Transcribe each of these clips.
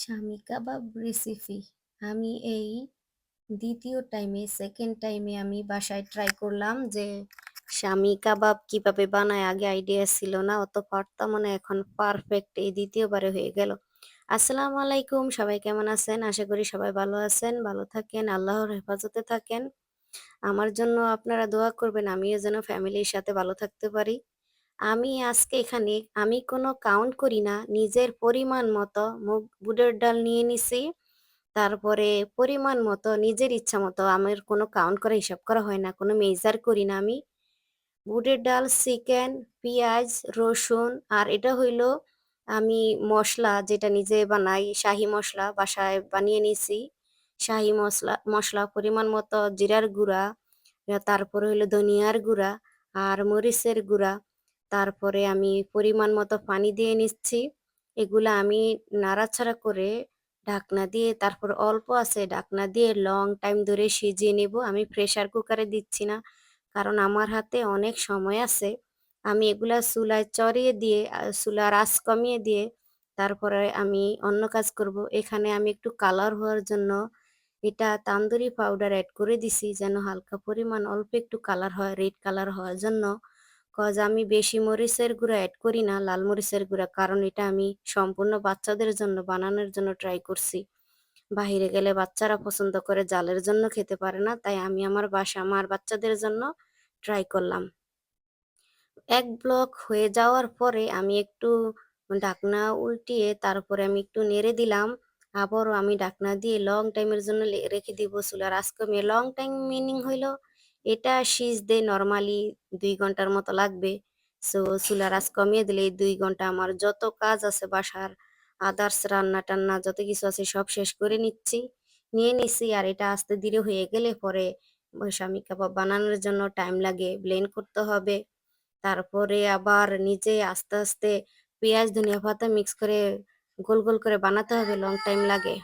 স্বামী কাবাব রেসিপি আমি এই দ্বিতীয় টাইমে সেকেন্ড টাইমে আমি বাসায় ট্রাই করলাম যে স্বামী কাবাব কীভাবে বানায়, আগে আইডিয়া ছিল না, অত পারতাম না, এখন পারফেক্ট এই দ্বিতীয়বারে হয়ে গেল। আসসালামু আলাইকুম, সবাই কেমন আছেন? আশা করি সবাই ভালো আছেন, ভালো থাকেন, আল্লাহর হেফাজতে থাকেন। আমার জন্য আপনারা দোয়া করবেন, আমিও যেন ফ্যামিলির সাথে ভালো থাকতে পারি। আমি আজকে এখানে, আমি কোনো কাউন্ট করি না। নিজের পরিমাণ মতো মুগ, বুটের ডাল নিয়ে নিছি। তারপরে পরিমাণ মতো, নিজের ইচ্ছা মতো, আমার কোনো কাউন্ট করা, হিসাব করা হয় না। কোনো মেজার করি না আমি। বুটের ডাল, চিকেন, পেঁয়াজ, রসুন, আর এটা হইল আমি মশলা যেটা নিজে বানাই, শাহি মশলা বাসায় বানিয়ে নিছি। শাহি মশলা মশলা, পরিমাণ মতো, জিরার গুঁড়া, তারপরে হইল ধনিয়ার গুঁড়া, আর মরিচের গুঁড়া। তারপরে আমি পরিমাণ মতো পানি দিয়ে নিচ্ছি। এগুলা আমি নাড়াচাড়া করে ঢাকনা দিয়ে, তারপর অল্প আছে ঢাকনা দিয়ে লং টাইম ধরে সিজিয়ে নেব। আমি প্রেসার কুকারে দিচ্ছি না, কারণ আমার হাতে অনেক সময় আছে। আমি এগুলা চুলায় চড়িয়ে দিয়ে, চুলার আঁচ কমিয়ে দিয়ে তারপরে আমি অন্য কাজ করব। এখানে আমি একটু কালার হওয়ার জন্য এটা তান্দুরি পাউডার অ্যাড করে দিছি, যেন হালকা পরিমাণ অল্প একটু কালার হয় রেড কালার হওয়ার জন্য। কজ আমি বেশি মরিচের গুঁড়া অ্যাড করি না, লাল মরিচের গুঁড়া, কারণ এটা আমি সম্পূর্ণ বাচ্চাদের জন্য, বানানোর জন্য ট্রাই করছি। বাহিরে গেলে বাচ্চারা পছন্দ করে, জালের জন্য খেতে পারে না, তাই আমি আমার বাসা, আমার বাচ্চাদের জন্য ট্রাই করলাম। এক ব্লক হয়ে যাওয়ার পরে আমি একটু ঢাকনা উল্টিয়ে তারপরে আমি একটু নেড়ে দিলাম। আবারও আমি ঢাকনা দিয়ে লং টাইমের জন্য রেখে দিব চুলার আজ কমিয়ে লং টাইম মিনিং হইল এটা সিজতে নর্মালি দুই ঘণ্টার মতো লাগবে। সো চুলার আঁচ কমিয়ে দিলে এই দুই ঘণ্টা আমার যত কাজ আছে বাসার আদার্স রান্না টান্না যত কিছু আছে সব শেষ করে নিচ্ছি। নিয়ে নিচ্ছি আর এটা আস্তে ধীরে হয়ে গেলে পরে স্বামী কাবাব বানানোর জন্য টাইম লাগে ব্লেন্ড করতে হবে। তারপরে আবার নিজে আস্তে আস্তে পেঁয়াজ, ধনিয়া পাতা মিক্স করে গোল গোল করে বানাতে হবে লং টাইম লাগে।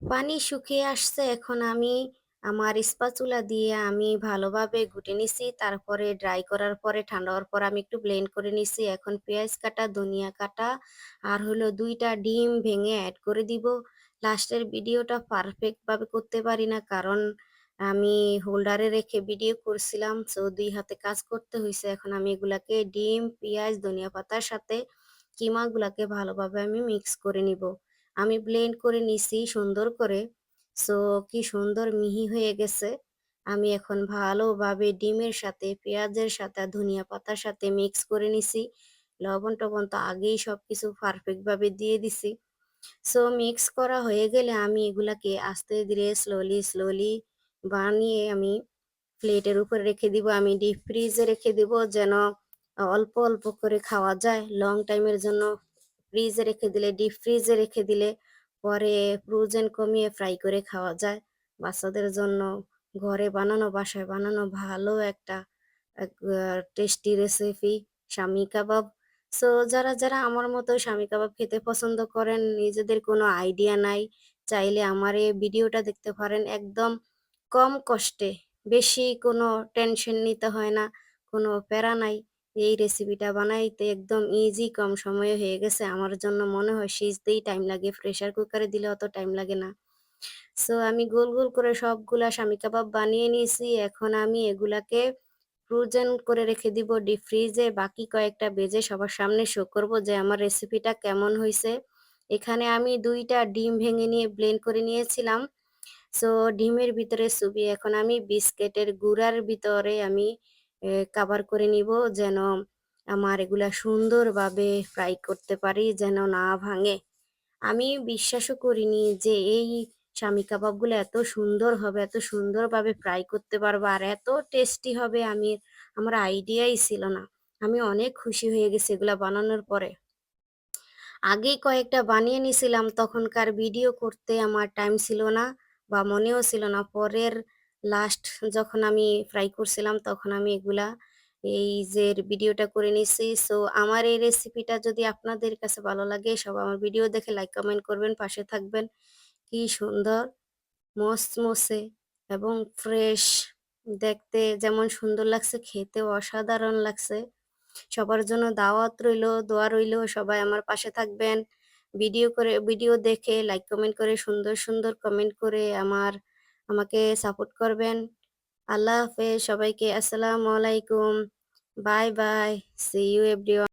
পানি শুকিয়ে আসছে, এখন আমি আমার স্পাচুলা দিয়ে আমি ভালোভাবে ঘুটে নিছি। তারপরে ড্রাই করার পরে, ঠান্ডা হওয়ার পর আমি একটু ব্লেন্ড করে নিছি। এখন পেঁয়াজ কাটা, ধনিয়া কাটা আর হলো দুইটা ডিম ভেঙে অ্যাড করে দিব। লাস্টের ভিডিওটা পারফেক্ট ভাবে করতে পারি না কারণ আমি হোল্ডারে রেখে ভিডিও করছিলাম। সো দুই হাতে কাজ করতে হয়েছে এখন আমি এগুলাকে ডিম, পেঁয়াজ, ধনিয়া পাতার সাথে কিমাগুলাকে ভালোভাবে আমি মিক্স করে নিব। আমি ব্লেন্ড করে নিছি সুন্দর করে। সো কি সুন্দর মিহি হয়ে গেছে। আমি এখন ভালোভাবে ডিমের সাথে, পেঁয়াজের সাথে ধনিয়া পাতার সাথে মিক্স করে নিছি। লবণ টবণ তো আগেই সবকিছু পারফেক্ট ভাবে দিয়ে দিছি। সো মিক্স করা হয়ে গেলে আমি এগুলাকে আস্তে ধীরে স্লোলি স্লোলি বানিয়ে আমি প্লেটের উপরে রেখে দিব। আমি ডিপ ফ্রিজে রেখে দিব যেন অল্প অল্প করে খাওয়া যায়। লং টাইমের জন্য ফ্রিজে রেখে দিলে ডিপ ফ্রিজে রেখে দিলে পরে ফ্রোজেন কমিয়ে ফ্রাই করে খাওয়া যায়। বাচ্চাদের জন্য ঘরে বানানো, বাসায় বানানো ভালো একটা টেস্টি রেসিপি স্বামী কাবাব। সো যারা যারা আমার মতো স্বামী কাবাব খেতে পছন্দ করেন, নিজেদের কোনো আইডিয়া নাই, চাইলে আমার এই ভিডিওটা দেখতে পারেন। একদম কম কষ্টে, বেশি কোনো টেনশন নিতে হয় না, কোনো প্যারা নাই। এই রেসিপিটা বানাইতে একদম ইজি কম সময়ে হয়ে গেছে। আমার জন্য মনে হয় সিজতেই টাইম লাগে। প্রেসার কুকারে দিলে অত টাইম লাগে না। সো আমি গোল গোল করে সবগুলা স্বামী কাবাব বানিয়ে নিয়েছি। এখন আমি এগুলাকে ফ্রোজেন করে রেখে দিব ডিপ ফ্রিজে বাকি কয়েকটা বেজে সবার সামনে শো করব যে আমার রেসিপিটা কেমন হয়েছে এখানে আমি দুইটা ডিম ভেঙে নিয়ে ব্লেন্ড করে নিয়েছিলাম। সো ডিমের ভিতরে চুবি এখন আমি বিস্কেটের গুঁড়ার ভিতরে আমি কাবার করে নিব যেন আমার এগুলা সুন্দরভাবে ফ্রাই করতে পারি, যেন না ভাঙে। আমি বিশ্বাসও করিনি যে এই স্বামী কাবাবগুলো এত সুন্দর হবে, এত সুন্দরভাবে ফ্রাই করতে পারব, আর এত টেস্টি হবে আমি, আমার আইডিয়াই ছিল না। আমি অনেক খুশি হয়ে গেছি এগুলা বানানোর পরে। আগেই কয়েকটা বানিয়ে নিছিলাম তখনকার ভিডিও করতে আমার টাইম ছিল না বা মনেও ছিল না। পরের লাস্ট যখন আমি ফ্রাই করছিলাম, তখন আমি এগুলা, এই যে ভিডিওটা করে নিছি। সো আমার এই রেসিপিটা যদি আপনাদের কাছে ভালো লাগে, সব আমার ভিডিও দেখে লাইক কমেন্ট করবেন, পাশে থাকবেন। কি সুন্দর, মসমসে এবং ফ্রেশ দেখতে যেমন সুন্দর লাগছে, খেতেও অসাধারণ লাগছে। সবার জন্য দাওয়াত রইল, দোয়া রইল, সবাই আমার পাশে থাকবেন। ভিডিও করে ভিডিও দেখে লাইক কমেন্ট করে, সুন্দর সুন্দর কমেন্ট করে আমার আমাকে সাপোর্ট করবেন। আল্লাহ হাফেজ সবাইকে আসসালামু আলাইকুম। Bye bye see you everyone